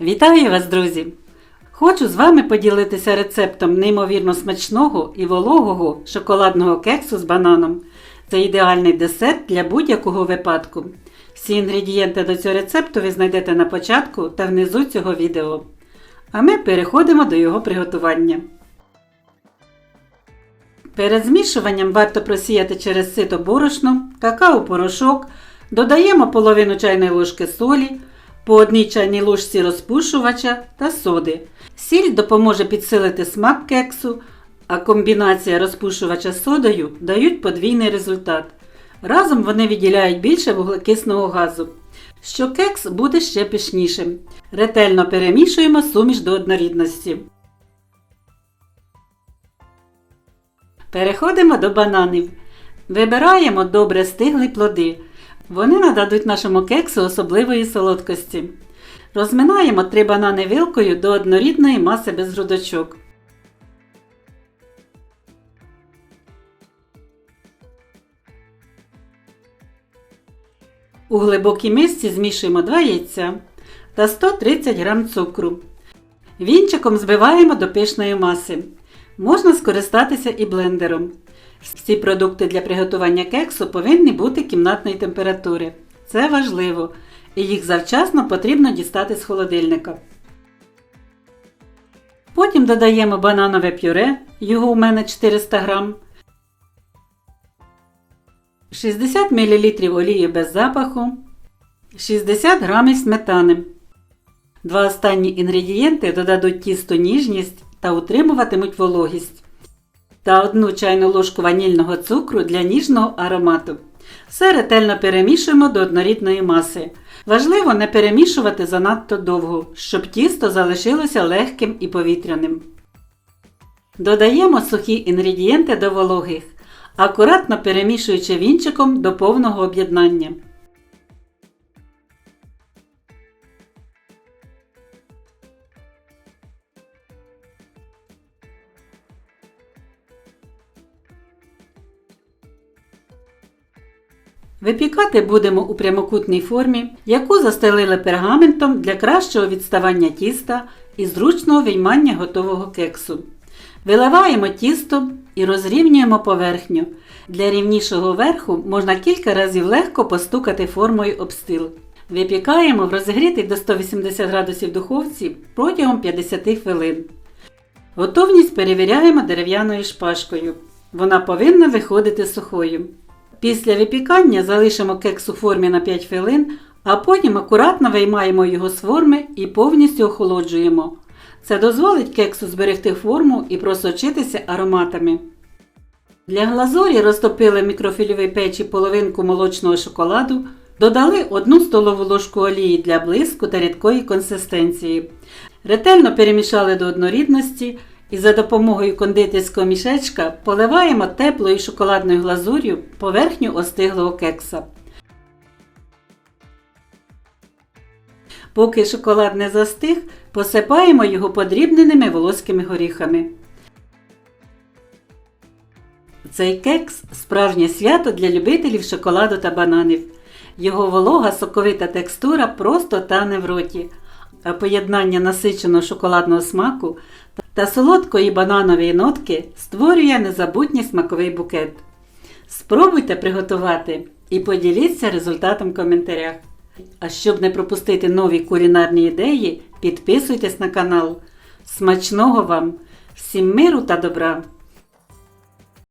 Вітаю вас, друзі! Хочу з вами поділитися рецептом неймовірно смачного і вологого шоколадного кексу з бананом. Це ідеальний десерт для будь-якого випадку. Всі інгредієнти до цього рецепту ви знайдете на початку та внизу цього відео. А ми переходимо до його приготування. Перед змішуванням варто просіяти через сито борошно, какао-порошок, додаємо половину чайної ложки солі, по одній чайній ложці розпушувача та соди. Сіль допоможе підсилити смак кексу, а комбінація розпушувача з содою дають подвійний результат. Разом вони відділяють більше вуглекисного газу, що кекс буде ще пишнішим. Ретельно перемішуємо суміш до однорідності. Переходимо до бананів. Вибираємо добре стиглі плоди. Вони нададуть нашому кексу особливої солодкості. Розминаємо три банани вилкою до однорідної маси без грудочок. У глибокій мисці змішуємо 2 яйця та 130 г цукру. Вінчиком збиваємо до пишної маси. Можна скористатися і блендером. Всі продукти для приготування кексу повинні бути кімнатної температури. Це важливо, і їх завчасно потрібно дістати з холодильника. Потім додаємо бананове пюре, його у мене 400 г, 60 мл олії без запаху, 60 г сметани. Два останні інгредієнти додадуть тісту ніжність та утримуватимуть вологість. Та одну чайну ложку ванільного цукру для ніжного аромату. Все ретельно перемішуємо до однорідної маси. Важливо не перемішувати занадто довго, щоб тісто залишилося легким і повітряним. Додаємо сухі інгредієнти до вологих, акуратно перемішуючи вінчиком до повного об'єднання. Випікати будемо у прямокутній формі, яку застелили пергаментом для кращого відставання тіста і зручного виймання готового кексу. Виливаємо тісто і розрівнюємо поверхню. Для рівнішого верху можна кілька разів легко постукати формою об стіл. Випікаємо в розігрітій до 180 градусів духовці протягом 50 хвилин. Готовність перевіряємо дерев'яною шпажкою. Вона повинна виходити сухою. Після випікання залишимо кекс у формі на 5 хвилин, а потім акуратно виймаємо його з форми і повністю охолоджуємо. Це дозволить кексу зберегти форму і просочитися ароматами. Для глазурі розтопили в мікрофільовій печі половинку молочного шоколаду, додали 1 столову ложку олії для блиску та рідкої консистенції. Ретельно перемішали до однорідності і за допомогою кондитерського мішечка поливаємо теплою шоколадною глазур'ю поверхню остиглого кекса. Поки шоколад не застиг, посипаємо його подрібненими волоськими горіхами. Цей кекс справжнє свято для любителів шоколаду та бананів. Його волога соковита текстура просто тане в роті, поєднання насиченого шоколадного смаку та солодкої бананової нотки створює незабутній смаковий букет. Спробуйте приготувати і поділіться результатом в коментарях. А щоб не пропустити нові кулінарні ідеї, підписуйтесь на канал. Смачного вам! Всім миру та добра!